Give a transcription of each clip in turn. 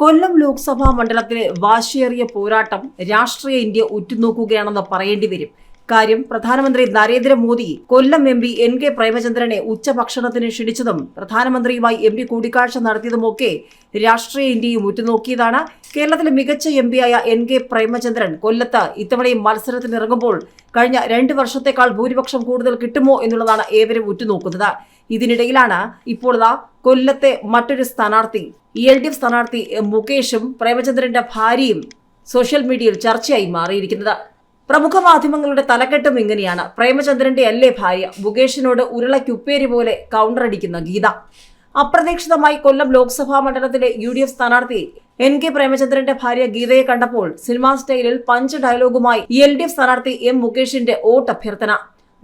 കൊല്ലം ലോക്സഭാ മണ്ഡലത്തിലെ വാശിയേറിയ പോരാട്ടം രാഷ്ട്രീയ ഇന്ത്യ ഉറ്റുനോക്കുകയാണെന്ന് പറയേണ്ടി വരും. കാര്യം പ്രധാനമന്ത്രി Narendra Modi Kollam M P N K പ്രേമചന്ദ്രനെ ഉച്ചഭക്ഷണത്തിന് ക്ഷണിച്ചതും പ്രധാനമന്ത്രിയുമായി എം പി കൂടിക്കാഴ്ച നടത്തിയതുമൊക്കെ രാഷ്ട്രീയ ഇന്ത്യയും ഉറ്റുനോക്കിയതാണ്. കേരളത്തിലെ മികച്ച എം പിയായ എൻ കെ പ്രേമചന്ദ്രൻ കൊല്ലത്ത് ഇത്തവണയും മത്സരത്തിനിറങ്ങുമ്പോൾ കഴിഞ്ഞ രണ്ട് വർഷത്തേക്കാൾ ഭൂരിപക്ഷം കൂടുതൽ കിട്ടുമോ എന്നുള്ളതാണ് ഏവരും ഉറ്റുനോക്കുന്നത്. ഇതിനിടയിലാണ് ഇപ്പോൾ കൊല്ലത്തെ മറ്റൊരു സ്ഥാനാർത്ഥി ഇ എൽ ഡി എഫ് സ്ഥാനാർത്ഥി മുകേഷും പ്രേമചന്ദ്രന്റെ ഭാര്യയും സോഷ്യൽ മീഡിയയിൽ ചർച്ചയായി മാറിയിരിക്കുന്നത്. പ്രമുഖ മാധ്യമങ്ങളുടെ തലക്കെട്ടും ഇങ്ങനെയാണ്. പ്രേമചന്ദ്രന്റെ അല്ലേ ഭാര്യ? മുകേഷിനോട് ഉരുളയ്ക്കുപ്പേരി പോലെ കൗണ്ടറടിക്കുന്ന ഗീത. അപ്രതീക്ഷിതമായി കൊല്ലം ലോക്സഭാ മണ്ഡലത്തിലെ യു ഡി എഫ് സ്ഥാനാർത്ഥി എൻ കെ പ്രേമചന്ദ്രന്റെ ഭാര്യ ഗീതയെ കണ്ടപ്പോൾ സിനിമാ സ്റ്റൈലിൽ പഞ്ച് ഡയലോഗുമായി എൽ ഡി എഫ് സ്ഥാനാർത്ഥി എം മുകേഷിന്റെ വോട്ട് അഭ്യർത്ഥന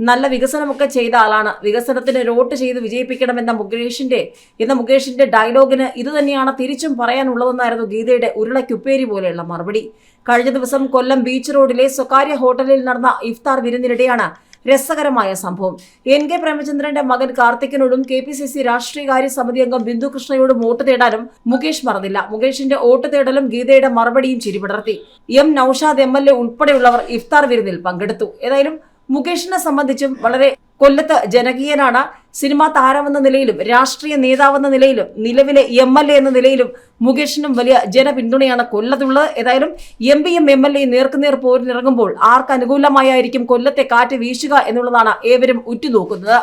നല്ല വികസനമൊക്കെ ചെയ്ത ആളാണ്. വികസനത്തിന് വോട്ട് ചെയ്ത് വിജയിപ്പിക്കണമെന്ന മുകേഷിന്റെ എന്ന മുകേഷിന്റെ ഡയലോഗിന് ഇത് തന്നെയാണ് തിരിച്ചും പറയാനുള്ളതെന്നായിരുന്നു ഗീതയുടെ ഉരുളയ്ക്കുപ്പേരി പോലെയുള്ള മറുപടി. കഴിഞ്ഞ ദിവസം കൊല്ലം ബീച്ച് റോഡിലെ സ്വകാര്യ ഹോട്ടലിൽ നടന്ന ഇഫ്താർ വിരുന്നിനിടെയാണ് രസകരമായ സംഭവം. എൻ കെ പ്രേമചന്ദ്രന്റെ മകൻ കാർത്തിക്കിനോടും കെ പി സി സി രാഷ്ട്രീയകാര്യ സമിതി അംഗം ബിന്ദു കൃഷ്ണയോടും വോട്ട് തേടാനും മുകേഷ് മറന്നില്ല. മുകേഷിന്റെ വോട്ട് തേടലും ഗീതയുടെ മറുപടിയും ചിരിപടർത്തി. M Naushad M L A ഉൾപ്പെടെയുള്ളവർ ഇഫ്താർ വിരുന്നിൽ പങ്കെടുത്തു. ഏതായാലും മുകേഷിനെ സംബന്ധിച്ചും വളരെ കൊല്ലത്ത് ജനകീയനാണ്. സിനിമാ താരമെന്ന നിലയിലും രാഷ്ട്രീയ നേതാവെന്ന നിലയിലും നിലവിലെ എം എൽ എ എന്ന നിലയിലും മുകേഷിനും വലിയ ജനപിന്തുണയാണ് കൊല്ലത്തുള്ളത്. ഏതായാലും എം പിയും എം എൽ എയും നേർക്കുനേർ പോരിനിറങ്ങുമ്പോൾ ആർക്ക് അനുകൂലമായായിരിക്കും കൊല്ലത്തെ കാറ്റ് വീശുക എന്നുള്ളതാണ് ഏവരും ഉറ്റുനോക്കുന്നത്.